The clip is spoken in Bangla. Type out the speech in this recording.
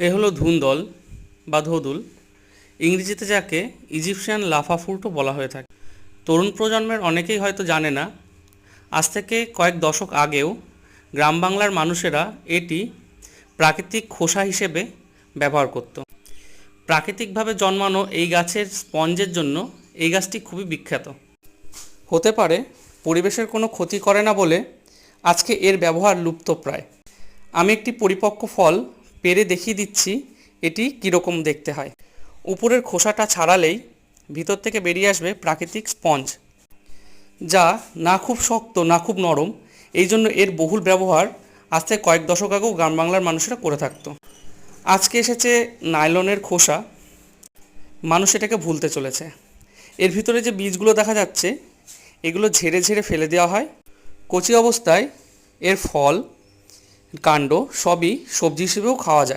এ হলো ধুন্দল বা ধোদুল। ইংরেজিতে যাকে ইজিপশিয়ান লাফা ফ্রুটও বলা হয়ে থাকে। তরুণ প্রজন্মের অনেকেই হয়তো জানে না, আজ থেকে কয়েক দশক আগেও গ্রাম বাংলার মানুষেরা এটি প্রাকৃতিক খোসা হিসেবে ব্যবহার করত। প্রাকৃতিকভাবে জন্মানো এই গাছের স্পঞ্জের জন্য এই গাছটি খুবই বিখ্যাত। হতে পারে পরিবেশের কোনো ক্ষতি করে না বলে আজকে এর ব্যবহার লুপ্ত প্রায় আমি একটি পরিপক্ক ফল পেরে দেখিয়ে দিচ্ছি এটি কীরকম দেখতে হয়। উপরের খোসাটা ছাড়ালেই ভিতর থেকে বেরিয়ে আসবে প্রাকৃতিক স্পঞ্জ, যা না খুব শক্ত, না খুব নরম। এই জন্য এর বহুল ব্যবহার আজ থেকে কয়েক দশক আগেও গ্রাম বাংলার মানুষেরা করে থাকতো। আজকে এসেছে নাইলনের খোসা। মানুষ এটাকে ভুলতে চলেছে। এর ভিতরে যে বীজগুলো দেখা যাচ্ছে, এগুলো ঝেড়ে ঝেড়ে ফেলে দেওয়া হয়। কচি অবস্থায় এর ফল কাণ্ড সবই সবজি হিসেবেও খাওয়া যায়।